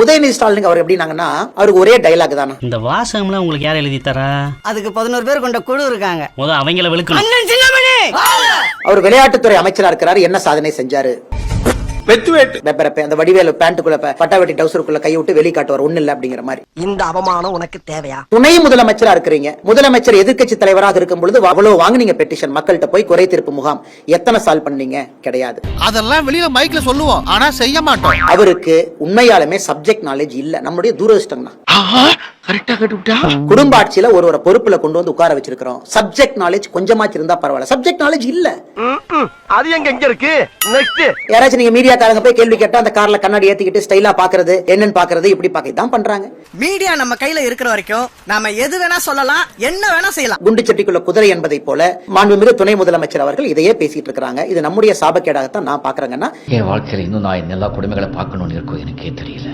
உதயநிதி ஸ்டாலினுக்கு அவர் எப்படின்னாங்கன்னா அவருக்கு ஒரே டைலாக் தானே? இந்த வாசகம்லாம் உங்களுக்கு யார் எழுதி தரா? அதுக்கு பதினோரு பேர் கொண்ட குழு இருக்காங்க. முத அவங்கள சின்னமணி! அவர் விளையாட்டுத்துறை அமைச்சரா இருக்கிறாரு என்ன சாதனை செஞ்சாரு? பெப்பரப்பே அந்த வடிவேலு பேண்ட்டுக்குள்ள ப- பட்டாவட்டி டவுசருக்குள்ள கை விட்டு வெளி காட்டுவார். ஒண்ணு இல்ல அப்படிங்கிற மாதிரி. இந்த அவமானம் உனக்கு தேவையா? துணை முதலமைச்சரா இருக்கிறீங்க. முதலமைச்சர் எதிர்க்கட்சி தலைவராக இருக்கும் பொழுது அவ்வளவு வாங்குனீங்க பெட்டிஷன் மக்கள்கிட்ட போய் குறை தீர்ப்பு முகாம். எத்தனை சால்வ் பண்ணீங்க? கிடையாது. அதெல்லாம் வெளியில மைக்ல சொல்லுவோம். ஆனா செய்ய மாட்டோம். அவருக்கு உண்மையாலுமே சப்ஜெக்ட் நாலேஜ் இல்ல. நம்முடைய துரதிருஷ்டம் தான் கரெக்டா கட்டுவிட்டா? குடும்ப ஆட்சியில ஒரு ஒரு பொறுப்புல கொண்டு வந்து உட்கார வச்சிருக்கிறோம். சப்ஜெக்ட் நாலேஜ் கொஞ்சமாச்சு இருந்தா பரவாயில்ல. சப்ஜெக்ட் நாலேஜ் இல்ல. அது எங்க எங்க இருக்கு? நெக்ஸ்ட் யாராச்சும் நீங்க மீடியாக்காரங்க போய் கேள்வி கேட்டா அந்த கார்ல கண்ணாடி ஏத்திக்கிட்டு ஸ்டைலா பாக்குறது என்னன்னு பாக்குறது இப்படி பாக்க இதான் பண்றாங்க. மீடியா நம்ம கையில இருக்கிற வரைக்கும் நாம எது வேணா சொல்லலாம் என்ன வேணா செய்யலாம். குண்டு சட்டிக்குள்ள குதிரை என்பதை போல மாண்புமிகு துணை முதலமைச்சர் அவர்கள் இதையே பேசிட்டு இருக்காங்க இது நம்முடைய சாபக்கேடாகத்தான் நான் பாக்குறேங்கன்னா என் வாழ்க்கையில இன்னும் நான் எல்லா கொடுமைகளை பார்க்கணும்னு இருக்கோ எனக்கே தெரியல.